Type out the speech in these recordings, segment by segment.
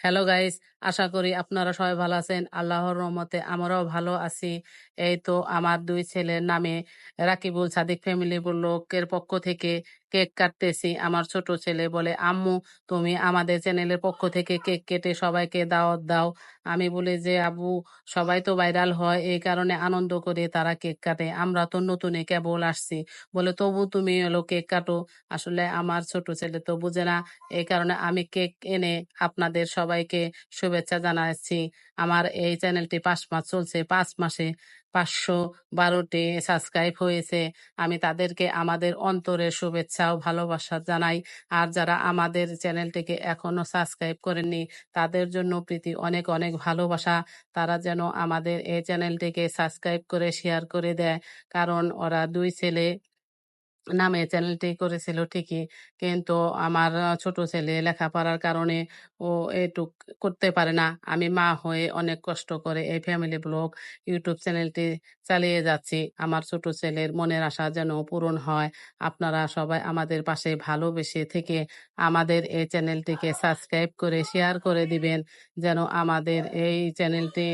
Hello guys আশা করি আপনারা সবাই ভালো আছেন। আল্লাহর রহমতে আমরাও ভালো আছি। এই তো আমার দুই ছেলের নামে রাকিবুল সাদিক ফ্যামিলি লোকের পক্ষ থেকে কেক কাটতেছি। আমার ছোট ছেলে বলে, আম্মু, তুমি আমাদের চ্যানেলের পক্ষ থেকে কেক কেটে সবাইকে দাওয়াত দাও। আমি বলি যে, আবু, সবাই তো ভাইরাল হয়, এই কারণে আনন্দ করে তারা কেক কাটে। আমরা তো নতুনে কেবল আসছি। বলে, তবু তুমি হলো কেক কাটো। আসলে আমার ছোট ছেলে তো বুঝে না। এই কারণে আমি কেক এনে আপনাদের সবাইকে শুভেচ্ছা জানাচ্ছি। আমার এই চ্যানেলটি পাঁচ মাস চলছে, পাঁচ মাসে পাঁচশো বারোটি সাবস্ক্রাইব হয়েছে। আমি তাদেরকে আমাদের অন্তরের শুভেচ্ছা ও ভালোবাসা জানাই। আর যারা আমাদের চ্যানেলটিকে এখনও সাবস্ক্রাইব করেননি, তাদের জন্য প্রীতি অনেক অনেক ভালোবাসা। তারা যেন আমাদের এই চ্যানেলটিকে সাবস্ক্রাইব করে শেয়ার করে দেয়। কারণ ওরা দুই ছেলে নামে চ্যানেলটি করেছিল ঠিকই। কিন্তু আমার ছোট ছেলে লেখাপড়ার কারণে ও এটুক করতে পারে না। আমি মা হয়ে অনেক কষ্ট করে এই ফ্যামিলি ব্লগ, ইউটিউব চ্যানেলটি চালিয়ে যাচ্ছি। আমার ছোট ছেলের মনের আশা যেন পূরণ হয়। আপনারা সবাই আমাদের পাশে ভালোবেসে থেকে আমাদের এই চ্যানেলটিকে সাবস্ক্রাইব করে, শেয়ার করে দিবেন, যেন আমাদের এই চ্যানেলটি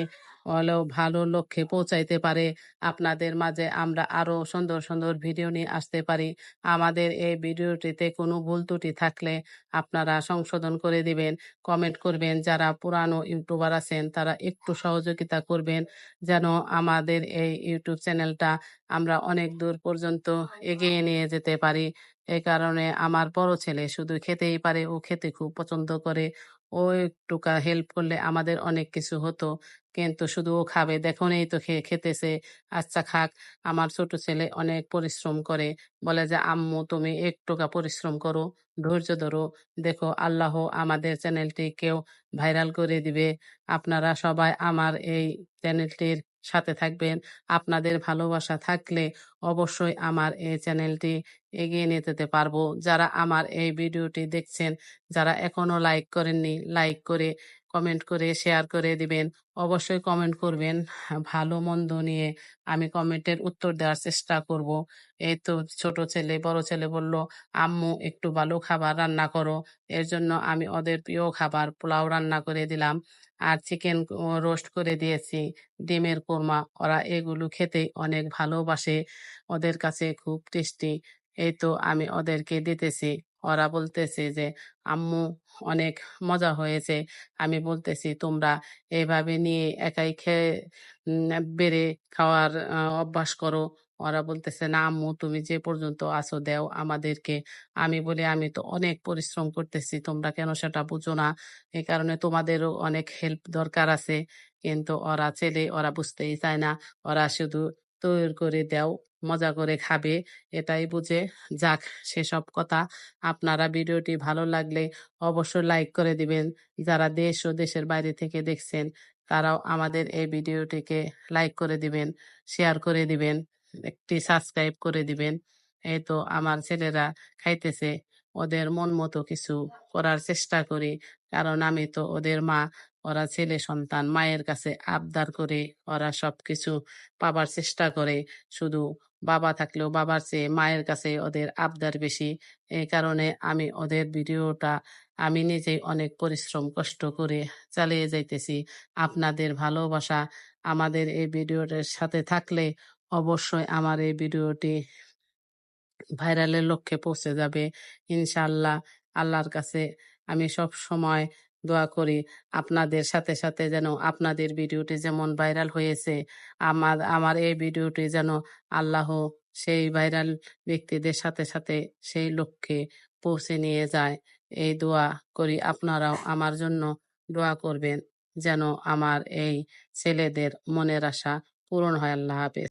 হলেও ভালো লক্ষ্যে পৌঁছাইতে পারে। আপনাদের মাঝে আমরা আরও সুন্দর সুন্দর ভিডিও নিয়ে আসতে পারি। আমাদের এই ভিডিওটিতে কোনো ভুল ত্রুটি থাকলে আপনারা সংশোধন করে দিবেন কমেন্ট করবেন। যারা পুরানো ইউটিউবার আছেন, তারা একটু সহযোগিতা করবেন, যেন আমাদের এই ইউটিউব চ্যানেলটা আমরা অনেক দূর পর্যন্ত এগিয়ে নিয়ে যেতে পারি। এই কারণে আমার বড় ছেলে শুধু খেতেই পারে, ও খেতে খুব পছন্দ করে। ও একটু হেল্প করলে আমাদের অনেক কিছু হতো। কিন্তু শুধু ও খাবে দেখুন এই তো খেয়ে খেতেছে আচ্ছা খাক, আমার ছোট ছেলে অনেক পরিশ্রম করে। বলে যে, আম্মু, তুমি একটুকা পরিশ্রম করো, ধৈর্য ধরো। দেখো, আল্লাহ আমাদের চ্যানেলটি কেউ ভাইরাল করে দিবে। আপনারা সবাই আমার এই চ্যানেলটির সাথে থাকবেন। আপনাদের ভালোবাসা থাকলে অবশ্যই আমার এই চ্যানেলটি এগিয়ে নিয়ে যেতে পারব। যারা আমার এই ভিডিওটি দেখছেন, যারা এখনও লাইক করেননি লাইক করে কমেন্ট করে শেয়ার করে দিবেন। অবশ্যই কমেন্ট করবেন। ভালো মন্দ নিয়ে আমি কমেন্টের উত্তর দেওয়ার চেষ্টা করব। এই তো ছোট ছেলে, বড় ছেলে বলল, আম্মু, একটু ভালো খাবার রান্না করো। এর জন্য আমি ওদের প্রিয় খাবার পোলাও রান্না করে দিলাম আর চিকেন রোস্ট করে দিয়েছি। ডিমের কোরমা, ওরা এগুলো খেতে অনেক ভালোবাসে। ওদের কাছে খুব টেস্টি। এই তো আমি ওদেরকে দিতেছি। ওরা বলতেছে যে, আম্মু, অনেক মজা হয়েছে। আমি বলতেছি, তোমরা এইভাবে নিয়ে একাই খেয়ে বেড়ে খাওয়ার অভ্যাস করো। ওরা বলতেছে, না আম্মু, তুমি যে পর্যন্ত আসো দেও আমাদেরকে। আমি বলি, আমি তো অনেক পরিশ্রম করতেছি, তোমরা কেন সেটা বুঝো না? এই কারণে তোমাদেরও অনেক হেল্প দরকার আছে। কিন্তু ওরা ছেলে, ওরা বুঝতেই চায় না। ওরা শুধু তৈরি করে দেও, মজা করে খাবে, এটাই বুঝে। যাক, সেসব কথা আপনারা ভিডিওটি ভালো লাগলে অবশ্যই লাইক করে দিবেন। যারা দেশ ও দেশের বাইরে থেকে দেখছেন, তারাও আমাদের এই ভিডিওটিকে লাইক করে দিবেন, শেয়ার করে দিবেন, একটি সাবস্ক্রাইব করে দিবেন। এই তো আমার ছেলেরা খাইতেছে, ওদের মন মতো কিছু করার চেষ্টা করি, কারণ আমি তো ওদের মা। ওরা ছেলে সন্তান, মায়ের কাছে আবদার করে ওরা সবকিছু পাবার চেষ্টা করে। শুধু বাবা থাকলেও বাবার চেয়ে মায়ের কাছে ওদের আবদার বেশি। এই কারণে আমি ওদের ভিডিওটা আমি নিজেই অনেক পরিশ্রম, কষ্ট করে চালিয়ে যাইতেছি। আপনাদের ভালোবাসা আমাদের এই ভিডিওটার সাথে থাকলে অবশ্যই আমার এই ভিডিওটি ভাইরালের লক্ষ্যে পৌঁছে যাবে। ইনশাল্লাহ আল্লাহর কাছে আমি সব সময় দোয়া করি আপনাদের সাথে সাথে যেন আপনাদের ভিডিওটি যেমন ভাইরাল হয়েছে, আমার আমার এই ভিডিওটি যেন আল্লাহ সেই ভাইরাল ব্যক্তিদের সাথে সাথে সেই লক্ষ্যে পৌঁছে নিয়ে যায়। এই দোয়া করি আপনারাও আমার জন্য দোয়া করবেন যেন আমার এই ছেলেদের মনের আশা পূরণ হয়। আল্লাহ হাফেজ।